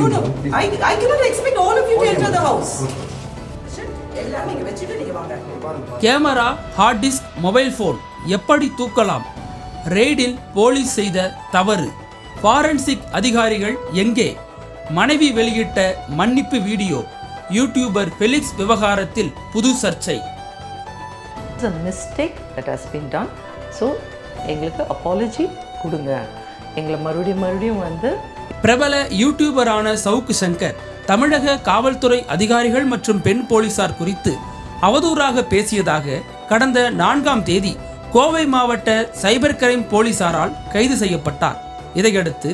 No, no. I, I cannot expect all of you to enter the house. Shit. எல்லாம் நீங்க வச்சுட்டு நீங்க வாங்க. Camera hard disk mobile phone எப்படி தூக்கலாம்? ரெய்டில் போலீஸ் செய்த தவறு. ஃபாரன்சிக் அதிகாரிகள் எங்கே? மனைவி வெளியிட்ட மன்னிப்பு வீடியோ. யூடியூபர் ஃபெலிக்ஸ் விவகாரத்தில் புது சர்ச்சை. Mistake that has been done. So எங்களுக்கு அப்பாலஜி கொடுங்க. எங்களை மறுபடியும் மறுபடியும் வந்து பிரபல யூடியூபரான சவுக்கு சங்கர் தமிழக காவல்துறை அதிகாரிகள் மற்றும் பெண் போலீசார் குறித்து அவதூறாக பேசியதாக கடந்த நான்காம் தேதி கோவை மாவட்ட சைபர் கிரைம் போலீசாரால் கைது செய்யப்பட்டார். இதையடுத்து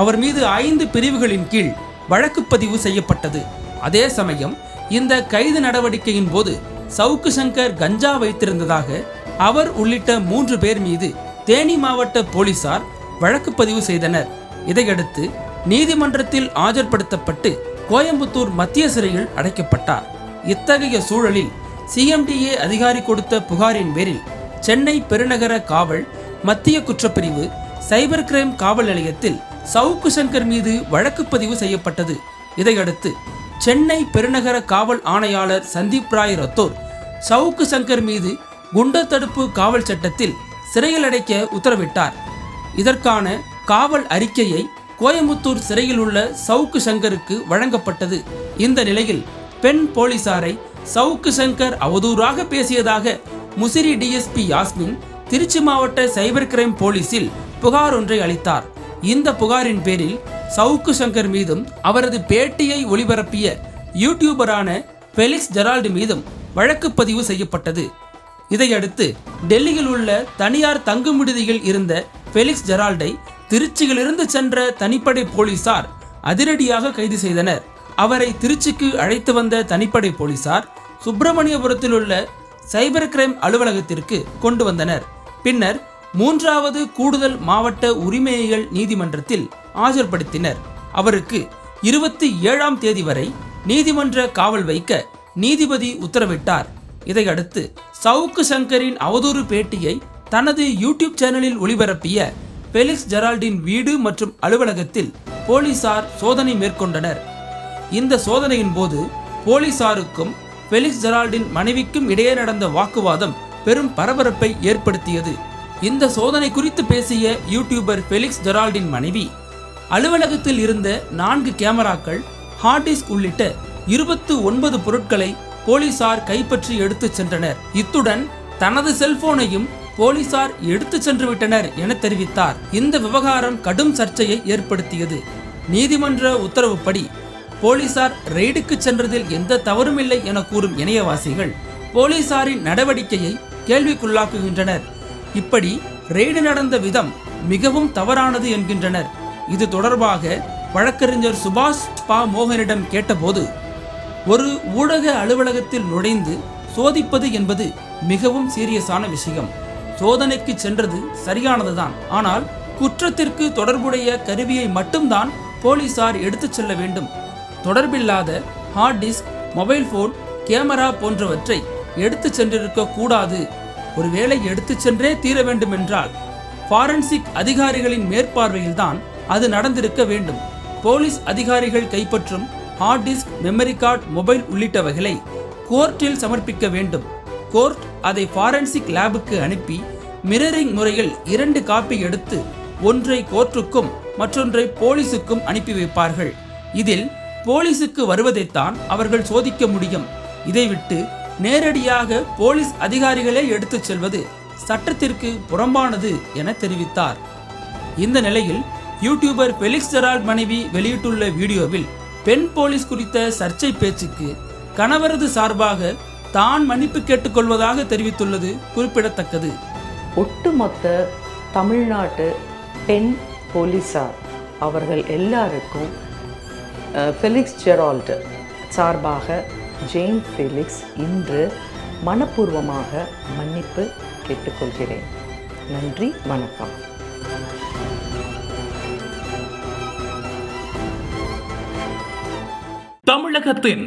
அவர் மீது ஐந்து பிரிவுகளின் கீழ் வழக்கு பதிவு செய்யப்பட்டது. அதே சமயம் இந்த கைது நடவடிக்கையின் போது சவுக்கு சங்கர் கஞ்சா வைத்திருந்ததாக அவர் உள்ளிட்ட மூன்று பேர் மீது தேனி மாவட்ட போலீசார் வழக்கு பதிவு செய்தனர். இதையடுத்து நீதிமன்றத்தில் ஆஜர்படுத்தப்பட்டு கோயம்புத்தூர் மத்திய சிறையில் அடைக்கப்பட்டார். இத்தகைய சூழலில் சிஎம்டிஏ அதிகாரி கொடுத்த புகாரின் பேரில் சென்னை பெருநகர காவல் மத்திய குற்றப்பிரிவு சைபர் கிரைம் காவல் நிலையத்தில் சவுக்கு சங்கர் மீது வழக்கு பதிவு செய்யப்பட்டது. இதையடுத்து சென்னை பெருநகர காவல் ஆணையாளர் சந்தீப் ராய் ரத்தோர் சவுக்கு சங்கர் மீது குண்டர் தடுப்பு காவல் சட்டத்தில் சிறையில் அடைக்க உத்தரவிட்டார். இதற்கான காவல் அறிக்கையை கோயம்புத்தூர் சிறையில் உள்ள சவுக்கு சங்கருக்கு வழங்கப்பட்டது. இந்த நிலையில் பெண் போலீசாரை சவுக்கு சங்கர் அவதூறாக பேசியதாக முசிறி டிஎஸ்பி யாஸ்மின் திருச்சி மாவட்ட சைபர் கிரைம் போலீசில் புகார் ஒன்றை அளித்தார். இந்த புகாரின் பேரில் சவுக்கு சங்கர் மீதும் அவரது பேட்டியை ஒளிபரப்பிய யூடியூபரான ஃபெலிக்ஸ் ஜெரால்டு மீதும் வழக்கு பதிவு செய்யப்பட்டது. இதையடுத்து டெல்லியில் உள்ள தனியார் தங்கும் விடுதியில் இருந்த ஃபெலிக்ஸ் ஜெரால்டை திருச்சியிலிருந்து சென்ற தனிப்படை போலீசார் அதிரடியாக கைது செய்தனர். அவரை திருச்சிக்கு அழைத்து வந்த தனிப்படை போலீசார் சுப்பிரமணியபுரத்தில் உள்ள சைபர் கிரைம் அலுவலகத்திற்கு கொண்டு வந்தனர். பின்னர் மூன்றாவது கூடுதல் மாவட்ட உரிமையியல் நீதிமன்றத்தில் ஆஜர்படுத்தினர். அவருக்கு இருபத்தி ஏழாம் தேதி வரை நீதிமன்ற காவல் வைக்க நீதிபதி உத்தரவிட்டார். இதையடுத்து சவுக்கு சங்கரின் அவதூறு பேட்டியை தனது யூடியூப் சேனலில் ஒளிபரப்பிய பெலிக்ஸ் ஜெரால்டின் வீடு மற்றும் அலுவலகத்தில் போலீசார் சோதனை மேற்கொண்டனர். இந்த சோதனையின் போது போலீசாருக்கும் பெலிக்ஸ் ஜெரால்டின் மனைவிக்கும் இடையே நடந்த வாக்குவாதம் பெரும் பரபரப்பை ஏற்படுத்தியது. இந்த சோதனை குறித்து பேசிய யூடியூபர் பெலிக்ஸ் ஜெரால்டின் மனைவி அலுவலகத்தில் இருந்த நான்கு கேமராக்கள் ஹார்டிஸ்க் உள்ளிட்ட இருபத்து ஒன்பது பொருட்களை போலீசார் கைப்பற்றி எடுத்துச் சென்றனர். இத்துடன் தனது செல்போனையும் போலீசார் எடுத்துச் சென்று விட்டனர் என தெரிவித்தார். இந்த விவகாரம் கடும் சர்ச்சையை ஏற்படுத்தியது. நீதிமன்ற உத்தரவுப்படி போலீசார் ரெய்டுக்கு சென்றதில் எந்த தவறும் இல்லை என கூறும் இணையவாசிகள் போலீசாரின் நடவடிக்கையை கேள்விக்குள்ளாக்குகின்றனர். இப்படி ரெய்டு நடந்த விதம் மிகவும் தவறானது என்கின்றனர். இது தொடர்பாக வழக்கறிஞர் சுபாஷ் பா மோகனிடம் கேட்டபோது ஒரு ஊடக அலுவலகத்தில் நுழைந்து சோதிப்பது என்பது மிகவும் சீரியஸான விஷயம். சோதனைக்கு சென்றது சரியானதுதான். ஆனால் குற்றத்திற்கு தொடர்புடைய கருவியை மட்டும்தான் போலீசார் எடுத்துச் செல்ல வேண்டும். தொடர்பில்லாத hard disk mobile phone camera போன்றவற்றை எடுத்து சென்றிருக்க கூடாது. ஒருவேளை எடுத்து சென்றே தீர வேண்டும் என்றால் ஃபாரன்சிக் அதிகாரிகளின் மேற்பார்வையில்தான் அது நடந்திருக்க வேண்டும். போலீஸ் அதிகாரிகள் கைப்பற்றும் hard disk memory card mobile உள்ளிட்டவைகளை கோர்ட்டில் சமர்ப்பிக்க வேண்டும். கோர்ட் அதை ஃபாரன்சிக் லேபுக்கு அனுப்பி மிரரிங் முறையில் இரண்டு காப்பி எடுத்து ஒன்றை கோர்ட்டுக்கும் மற்றொன்றை போலீசுக்கும் அனுப்பி வைப்பார்கள். இதில் போலீசுக்கு வருவதைத்தான் அவர்கள் சோதிக்க முடியும். இதை விட்டு நேரடியாக போலீஸ் அதிகாரிகளே எடுத்துச் செல்வது சட்டத்திற்கு புறம்பானது என தெரிவித்தார். இந்த நிலையில் யூடியூபர் பெலிக்ஸ் ஜெரால்ட் மனைவி வெளியிட்டுள்ள வீடியோவில் பெண் போலீஸ் குறித்த சர்ச்சை பேச்சுக்கு கணவரது சார்பாக தான் மன்னிப்பு கேட்டுக்கொள்வதாக தெரிவித்துள்ளது குறிப்பிடத்தக்கது. ஒட்டுமொத்த தமிழ்நாட்டு பெண் போலீஸார் அவர்கள் எல்லாருக்கும் ஃபெலிக்ஸ் ஜெரால்டு சார்பாக ஜெயின் ஃபெலிக்ஸ் இன்று மனப்பூர்வமாக மன்னிப்பு கேட்டுக்கொள்கிறேன். நன்றி வணக்கம். தமிழகத்தின்